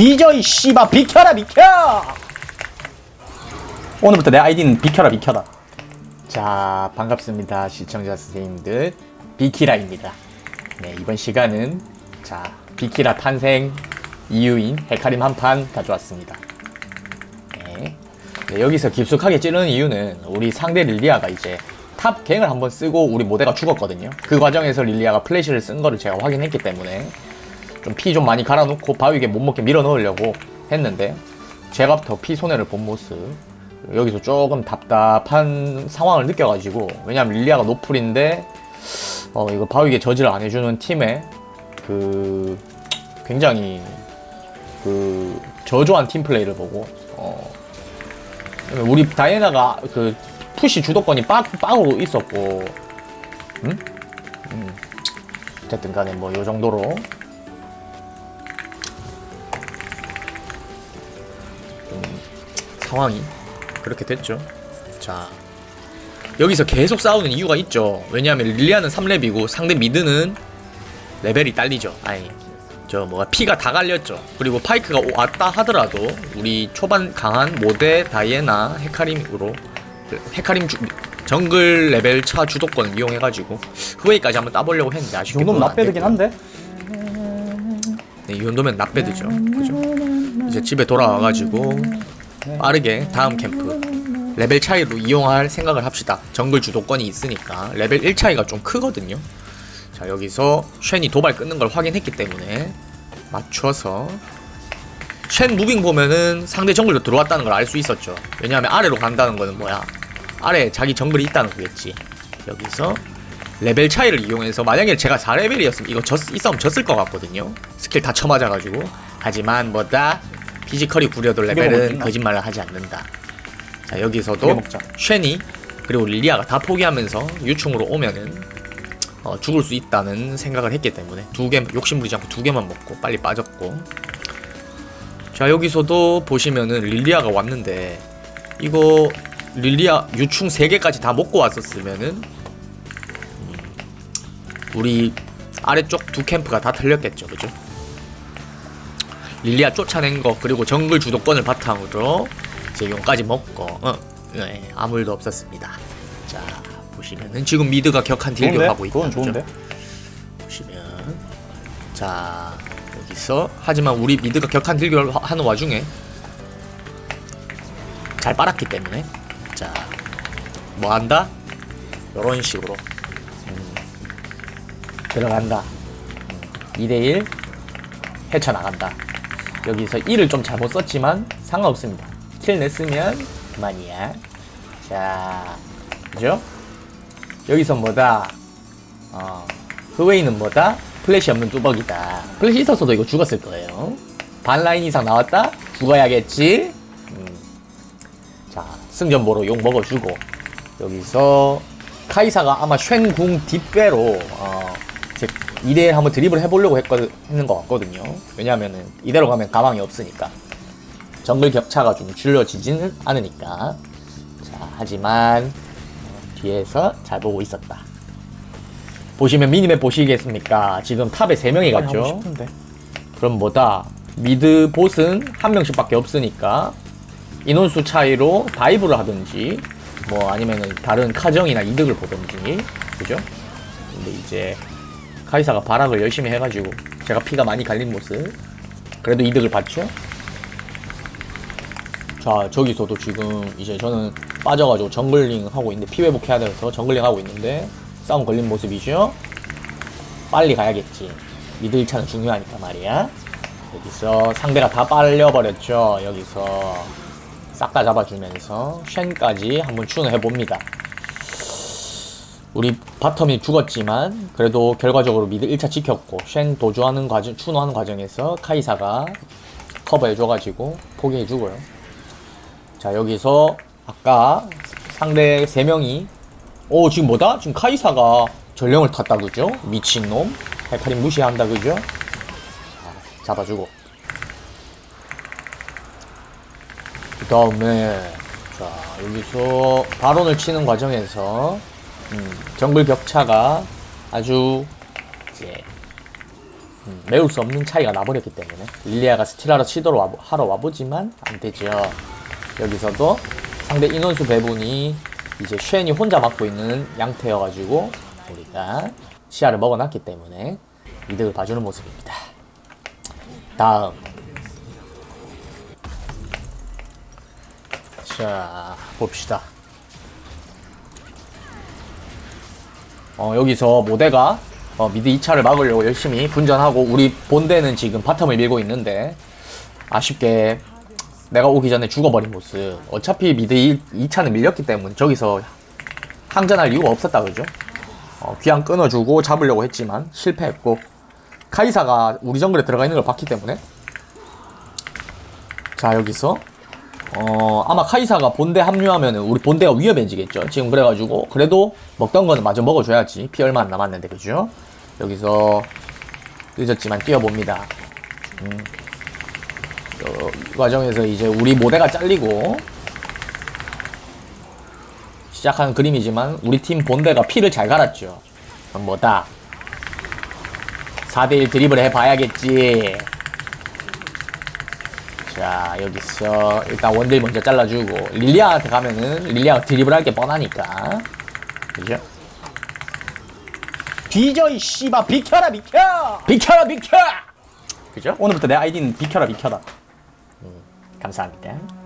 뒤져 이 씨바 비켜라 비켜! 오늘부터 내 아이디는 비켜라 비켜라. 자 반갑습니다 시청자 선생님들. 비키라입니다. 네 이번 시간은 자 비키라 탄생 이유인 헤카림 한 판 가져왔습니다. 네. 네, 여기서 깊숙하게 찌르는 이유는 우리 상대 릴리아가 이제 탑 갱을 한번 쓰고 우리 모대가 죽었거든요. 그 과정에서 릴리아가 플래시를 쓴 거를 제가 확인했기 때문에 좀 피 좀 많이 갈아놓고 바위에 못 먹게 밀어 넣으려고 했는데 제가 더 피 손해를 본 모습 여기서 조금 답답한 상황을 느껴가지고 왜냐면 릴리아가 노플인데 어 이거 바위에 저지를 안 해주는 팀에 그 굉장히 그 저조한 팀 플레이를 보고 어 우리 다이애나가 그 푸시 주도권이 빡 빡으로 있었고 음? 음. 어쨌든 간에 뭐 요 정도로 상황이 그렇게 됐죠. 자, 여기서 계속 싸우는 이유가 있죠. 왜냐하면 릴리아는 3렙이고 상대 미드는 레벨이 딸리죠. 아니, 저 뭐가 피가 다 갈렸죠. 그리고 파이크가 왔다 하더라도 우리 초반 강한 모데 다이애나 헤카림으로 헤카림 주, 정글 레벨 차 주도권 이용해가지고 후웨이까지 한번 따보려고 했는데 이 아쉽게 정도면 납배드긴 한데? 네, 이 정도면 납배드죠. 그죠? 이제 집에 돌아와가지고 빠르게 다음 캠프 레벨 차이로 이용할 생각을 합시다. 정글 주도권이 있으니까 레벨 1 차이가 좀 크거든요. 자 여기서 쉔이 도발 끊는 걸 확인했기 때문에 맞춰서 쉔 무빙 보면은 상대 정글로 들어왔다는 걸 알 수 있었죠. 왜냐하면 아래로 간다는 거는 뭐야? 아래 자기 정글이 있다는 거겠지. 여기서 레벨 차이를 이용해서 만약에 제가 4레벨이었으면 이거 졌, 이 싸움 졌을 것 같거든요. 스킬 다 쳐맞아가지고. 하지만 뭐다 피지컬이 구려도 레벨은. 거짓말을 하지 않는다. 자 여기서도. 쉔이 그리고 릴리아가 다 포기하면서 유충으로 오면은 어, 죽을 수 있다는 생각을 했기 때문에 두 개 욕심 부리지 않고 두 개만 먹고 빨리 빠졌고 자 여기서도 보시면은 릴리아가 왔는데 이거 릴리아 유충 3개까지 다 먹고 왔었으면은 음, 우리 아래쪽 두 캠프가 다 털렸겠죠 그죠 릴리아 쫓아낸 거 그리고 정글 주도권을 바탕으로 이제 용까지 먹고 어, 네, 아무 일도 없었습니다 자 보시면은 지금 미드가 격한 딜교? 하고 있다? 좋은데? 보시면 자 여기서 하지만 우리 미드가 격한 딜교를 하- 하는 와중에 잘 빨았기 때문에 자 뭐 한다 이런 식으로 음, 들어간다 음, 2대1 헤쳐나간다 여기서 1을 좀 잘못 썼지만 상관없습니다 킬 냈으면 그만이야 자 그죠 여기서 뭐다 어, 후웨이는 뭐다? 플래시 없는 뚜벅이다. 플래시 있었어도 이거 죽었을 거예요. 반 라인 이상 나왔다? 죽어야겠지? 음. 자, 승전보로 욕 먹어주고, 여기서 카이사가 아마 쉔궁 뒷배로, 어, 이 제 2대1 한번 드립을 해보려고 했거, 했는 것 같거든요. 왜냐면은, 이대로 가면 가망이 없으니까. 정글 격차가 좀 줄여지지는 않으니까. 자, 하지만, 어, 뒤에서 잘 보고 있었다. 보시면 미니맵 보시겠습니까? 지금 탑에 3명이 하고 갔죠? 그럼 뭐다? 미드 보스는 한 명씩 밖에 없으니까 인원수 차이로 다이브를 하든지 뭐 아니면은 다른 카정이나 이득을 보든지 그죠? 근데 이제 카이사가 발악을 열심히 해가지고 제가 피가 많이 갈린 모습. 그래도 이득을 봤죠? 자 저기서도 지금 이제 저는 빠져가지고 정글링 하고 있는데 피 회복해야 돼서 정글링 하고 있는데 싸움 걸린 모습이죠? 빨리 가야겠지. 미드 1차는 중요하니까 말이야. 여기서 상대가 다 빨려버렸죠 여기서. 싹 다 잡아주면서 쉔까지 한번 추노해봅니다 우리 바텀이 죽었지만 그래도 결과적으로 미드 1차 지켰고 쉔 도주하는 과정 추노하는 과정에서 카이사가 커버해줘가지고 포기해주고요 자 여기서 아까 상대 3명이 오 지금 뭐다? 지금 카이사가 전령을 탔다 그죠? 미친놈 헤카림 무시한다 그죠? 자, 잡아주고 그 다음에 자 여기서 발언을 치는 과정에서 음, 정글 격차가 아주 이제 음, 메울 수 없는 차이가 나버렸기 때문에 릴리아가 스틸하러 치도록 와보, 하러 와보지만 안 되죠. 여기서도 상대 인원수 배분이 이제 쉔이 혼자 맡고 있는 양태여가지고 우리가 시야를 먹어놨기 때문에 이득을 봐주는 모습입니다. 다음 자 봅시다. 어, 여기서 모대가 어, 미드 2차를 막으려고 열심히 분전하고 우리 본대는 지금 바텀을 밀고 있는데 아쉽게 내가 오기 전에 죽어버린 모습 어차피 미드 2차는 밀렸기 때문에 저기서 항전할 이유가 없었다 그죠? 어, 귀양 끊어주고 잡으려고 했지만 실패했고 카이사가 우리 정글에 들어가 있는 걸 봤기 때문에 자 여기서 어 아마 카이사가 본대 합류하면 우리 본대가 위험해지겠죠. 지금 그래가지고 그래도 먹던 거는 마저 먹어줘야지. 피 얼마 안 남았는데 그죠? 여기서 늦었지만 뛰어봅니다. 음. 어, 이 과정에서 이제 우리 모대가 잘리고 시작한 그림이지만 우리 팀 본대가 피를 잘 갈았죠. 그럼 뭐다. 4대1 드리블 해봐야겠지 자 여기서 일단 원딜 먼저 잘라주고. 릴리아한테 가면은 릴리아가 드리블 할 게 뻔하니까. 그죠? 뒤져 이 씨바 비켜라 비켜! 비켜라 비켜! 그죠? 오늘부터 내 아이디는 비켜라 비켜라. 감사합니다